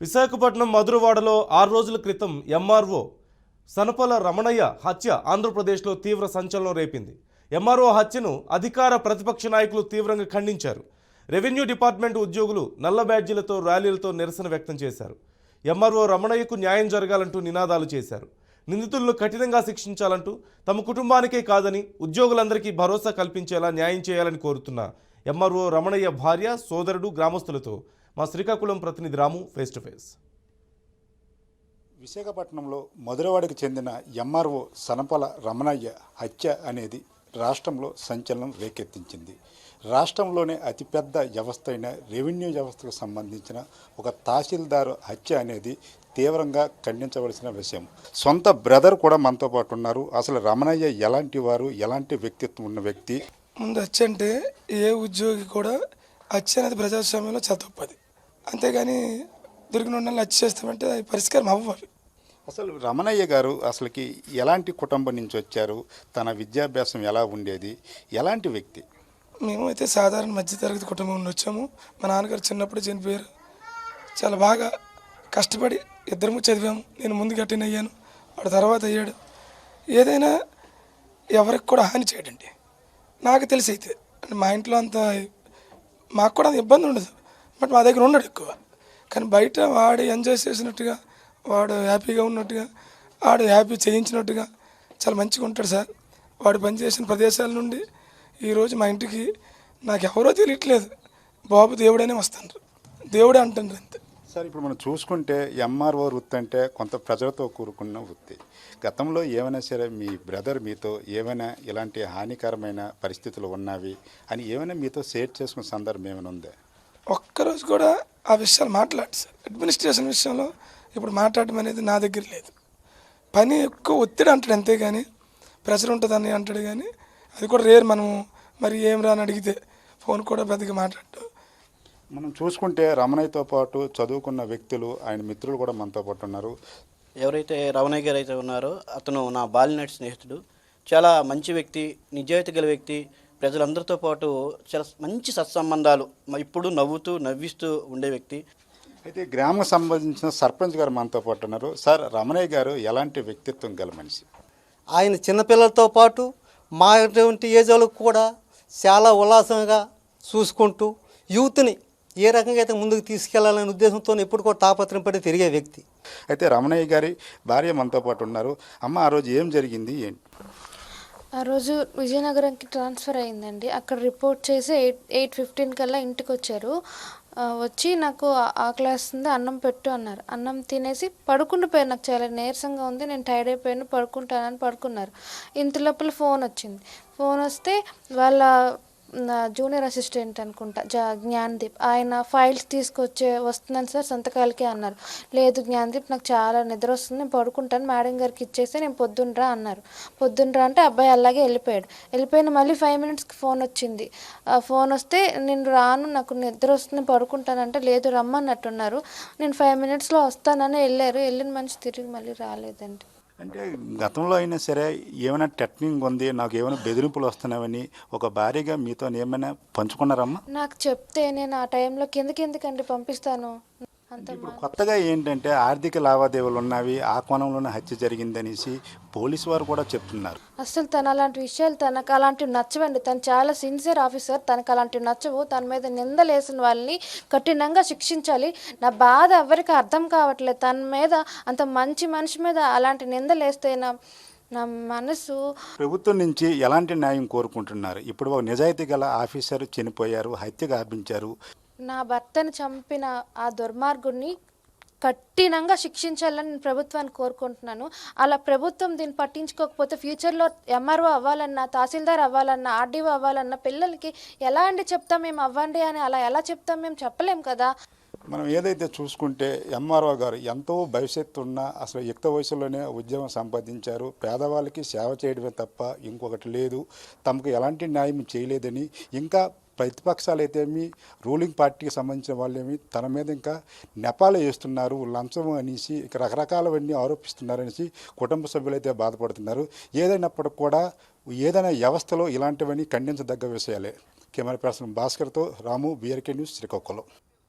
విశాఖపట్నం మధురవాడలో ఆరు రోజుల క్రితం ఎంఆర్ఓ సనపల రమణయ్య హత్య ఆంధ్రప్రదేశ్లో తీవ్ర సంచలనం రేపింది. ఎంఆర్ఓ హత్యను అధికార ప్రతిపక్ష నాయకులు తీవ్రంగా ఖండించారు. రెవెన్యూ డిపార్ట్మెంట్ ఉద్యోగులు నల్ల బ్యాడ్జీలతో ర్యాలీలతో నిరసన వ్యక్తం చేశారు. ఎంఆర్ఓ రమణయ్యకు న్యాయం జరగాలంటూ నినాదాలు చేశారు. నిందితులను కఠినంగా శిక్షించాలంటూ తమ కుటుంబానికే కాదని ఉద్యోగులందరికీ భరోసా కల్పించేలా న్యాయం చేయాలని కోరుతున్న ఎంఆర్ఓ రమణయ్య భార్య సోదరుడు గ్రామస్తులతో మా శ్రీకాకుళం ప్రతినిధి రాము ఫేస్ టు ఫేస్. విశాఖపట్నంలో మధురవాడకి చెందిన ఎంఆర్ఓ సనపల రమణయ్య హత్య అనేది రాష్ట్రంలో సంచలనం రేకెత్తించింది. రాష్ట్రంలోనే అతిపెద్ద వ్యవస్థ అయిన రెవెన్యూ వ్యవస్థకు సంబంధించిన ఒక తహసీల్దారు హత్య అనేది తీవ్రంగా ఖండించవలసిన విషయం. సొంత బ్రదర్ కూడా మనతో పాటు ఉన్నారు. అసలు రమణయ్య ఎలాంటి వారు? ఎలాంటి వ్యక్తిత్వం ఉన్న వ్యక్తి? ముందు హత్య అంటే ఏ ఉద్యోగి కూడా అనేది ప్రజాస్వామ్యంలో చతప్పది అంతేగాని దొరికిన వాళ్ళని హత్య చేస్తామంటే అది పరిష్కారం అవ్వాలి అసలు రమణయ్య గారు అసలుకి ఎలాంటి కుటుంబం నుంచి వచ్చారు? తన విద్యాభ్యాసం ఎలా ఉండేది? ఎలాంటి వ్యక్తి? మేము అయితే సాధారణ మధ్యతరగతి కుటుంబం నుండి వచ్చాము. మా నాన్నగారు చిన్నప్పుడు చనిపోయారు. చాలా బాగా కష్టపడి ఇద్దరము చదివాము. నేను ముందు అటెండ్ అయ్యాను. వాడు తర్వాత అయ్యాడు. ఏదైనా ఎవరికి కూడా హాని చేయడండి. నాకు తెలిసి అయితే మా ఇంట్లో అంత మాకు కూడా అది ఇబ్బంది ఉండదు బట్ మా దగ్గర ఉండడు ఎక్కువ. కానీ బయట వాడు ఎంజాయ్ చేసినట్టుగా వాడు హ్యాపీగా ఉన్నట్టుగా వాడు హ్యాపీ చేయించినట్టుగా చాలా మంచిగా ఉంటాడు సార్. వాడు పనిచేసిన ప్రదేశాల నుండి ఈరోజు మా ఇంటికి నాకు ఎవరో తెలియట్లేదు. బాబు దేవుడనే వస్తాను దేవుడే అంటుండ్రు. సార్ ఇప్పుడు మనం చూసుకుంటే ఎంఆర్ఓ వృత్తి అంటే కొంత ప్రజలతో కూరుకున్న వృత్తి. గతంలో ఏమైనా సరే మీ బ్రదర్ మీతో ఏమైనా ఇలాంటి హానికరమైన పరిస్థితులు ఉన్నవి అని ఏమైనా మీతో షేర్ చేసుకున్న సందర్భం ఏమైనా ఉందా? ఒక్కరోజు కూడా ఆ విషయాలు మాట్లాడు సార్. అడ్మినిస్ట్రేషన్ విషయంలో ఇప్పుడు మాట్లాడడం అనేది నా దగ్గర లేదు. పని ఎక్కువ ఒత్తిడి అంటాడు అంతే కానీ ప్రెషర్ ఉంటుందని అంటాడు కానీ అది కూడా రేర్ మనం మరి ఏం రాని అడిగితే ఫోన్ కూడా పెద్దగా మాట్లాడటం. మనం చూసుకుంటే రమణయ్యతో పాటు చదువుకున్న వ్యక్తులు ఆయన మిత్రులు కూడా మనతో పాటు ఉన్నారు. ఎవరైతే రమణయ్య గారు అయితే ఉన్నారో అతను నా బాలినాటి స్నేహితుడు. చాలా మంచి వ్యక్తి నిజాయితీ గల వ్యక్తి. ప్రజలందరితో పాటు చాలా మంచి సత్సంబంధాలు ఇప్పుడు నవ్వుతూ నవ్విస్తూ ఉండే వ్యక్తి. అయితే గ్రామం సంబంధించిన సర్పంచ్ గారు మనతో పాటు ఉన్నారు. సార్ రమణయ్య గారు ఎలాంటి వ్యక్తిత్వం గల మనిషి? ఆయన చిన్నపిల్లలతో పాటు మా ఏజ్ వాళ్ళకు కూడా చాలా ఉల్లాసంగా చూసుకుంటూ యూత్ని ఏ రకంగా అయితే ముందుకు తీసుకెళ్ళాలనే ఉద్దేశంతో ఎప్పుడు కూడా తాపత్రం పడి తిరిగే వ్యక్తి. అయితే రమణయ్య గారి భార్య మనతో పాటు ఉన్నారు. అమ్మ ఆ రోజు ఏం జరిగింది? ఏంటి ఆ రోజు విజయనగరంకి ట్రాన్స్ఫర్ అయిందండి. అక్కడ రిపోర్ట్ చేసి ఎయిట్ ఎయిట్ ఫిఫ్టీన్ కల్లా ఇంటికి వచ్చారు వచ్చి నాకు ఆ- ఆకలేస్తుంది అన్నం పెట్టు అన్నారు. అన్నం తినేసి పడుకుండిపోయారు నాకు చాలా నీరసంగా ఉంది నేను టైర్డ్ అయిపోయాను పడుకుంటానని పడుకున్నారు. ఇంత లోపల ఫోన్ వచ్చింది. ఫోన్ వస్తే వాళ్ళ జూనియర్ అసిస్టెంట్ అనుకుంటా జా జ్ఞాన్దీప్. ఆయన ఫైల్స్ తీసుకొచ్చే వస్తుందని సార్ సంతకాలకే అన్నారు. లేదు జ్ఞాన్దీప్ నాకు చాలా నిద్ర వస్తుంది నేను పడుకుంటాను మేడం గారికి ఇచ్చేసి నేను పొద్దున్నరా అన్నారు. పొద్దున్నరా అంటే అబ్బాయి అలాగే వెళ్ళిపోయాడు. వెళ్ళిపోయిన మళ్ళీ ఫైవ్ మినిట్స్కి ఫోన్ వచ్చింది. ఫోన్ వస్తే నేను రాను నాకు నిద్ర వస్తుంది పడుకుంటానంటే లేదు రమ్మన్నట్టున్నారు. నేను ఫైవ్ మినిట్స్లో వస్తానని వెళ్ళారు. వెళ్ళిన మనిషి తిరిగి మళ్ళీ రాలేదండి. అంటే గతంలో అయినా సరే ఏమైనా టెక్నింగ్ ఉంది నాకు ఏమైనా బెదిరింపులు వస్తున్నాయని ఒక భారీగా మీతో ఏమైనా పంచుకున్నారమ్మా? నాకు చెప్తే నేను ఆ టైంలో కిందకి ఎందుకండి పంపిస్తాను? ఇప్పుడు కొత్తగా ఏంటంటే ఆర్థిక లావాదేవీలు ఉన్నవి ఆ కోణంలోనే హత్య జరిగిందనేసి పోలీసు వారు కూడా చెప్తున్నారు. అసలు తను అలాంటి విషయాలు తనకు అలాంటివి నచ్చవండి. తను చాలా సిన్సియర్ ఆఫీసర్ తనకు అలాంటివి నచ్చవు. తన మీద నిందలేసిన వాళ్ళని కఠినంగా శిక్షించాలి. నా బాధ ఎవరికి అర్థం కావట్లేదు. తన మీద అంత మంచి మనిషి మీద అలాంటి నిందలేస్తే నా నా మనసు ప్రభుత్వం నుంచి ఎలాంటి న్యాయం కోరుకుంటున్నారు? ఇప్పుడు ఒక నిజాయితీ గల ఆఫీసర్ చనిపోయారు హత్య గావించారు. నా భర్తను చంపిన ఆ దుర్మార్గుడిని కఠినంగా శిక్షించాలని నేను ప్రభుత్వాన్ని కోరుకుంటున్నాను. అలా ప్రభుత్వం దీన్ని పట్టించుకోకపోతే ఫ్యూచర్లో ఎంఆర్ఓ అవ్వాలన్నా తహసీల్దార్ అవ్వాలన్నా ఆర్డీఓ అవ్వాలన్నా పిల్లలకి ఎలా అండి చెప్తాం మేము అవ్వండి అని అలా ఎలా చెప్తాం మేము చెప్పలేం కదా. మనం ఏదైతే చూసుకుంటే ఎంఆర్ఓ గారు ఎంతో భవిష్యత్తు ఉన్న అసలు యుక్త వయసులోనే ఉద్యోగం సంపాదించారు. పేదవాళ్ళకి సేవ చేయడమే తప్ప ఇంకొకటి లేదు. తమకు ఎలాంటి న్యాయం చేయలేదని ఇంకా ప్రతిపక్షాలు అయితేమి రూలింగ్ పార్టీకి సంబంధించిన వాళ్ళేమి తన మీద ఇంకా నెపాలు వేస్తున్నారు లంచం అనేసి ఇక రకరకాలవన్నీ ఆరోపిస్తున్నారనేసి కుటుంబ సభ్యులైతే బాధపడుతున్నారు. ఏదైనప్పటికి కూడా ఏదైనా వ్యవస్థలో ఇలాంటివన్నీ ఖండించదగ్గ విషయాలే. కెమెరా పర్సన్ భాస్కర్తో రాము బీఆర్కే న్యూస్ శ్రీకాకుళం.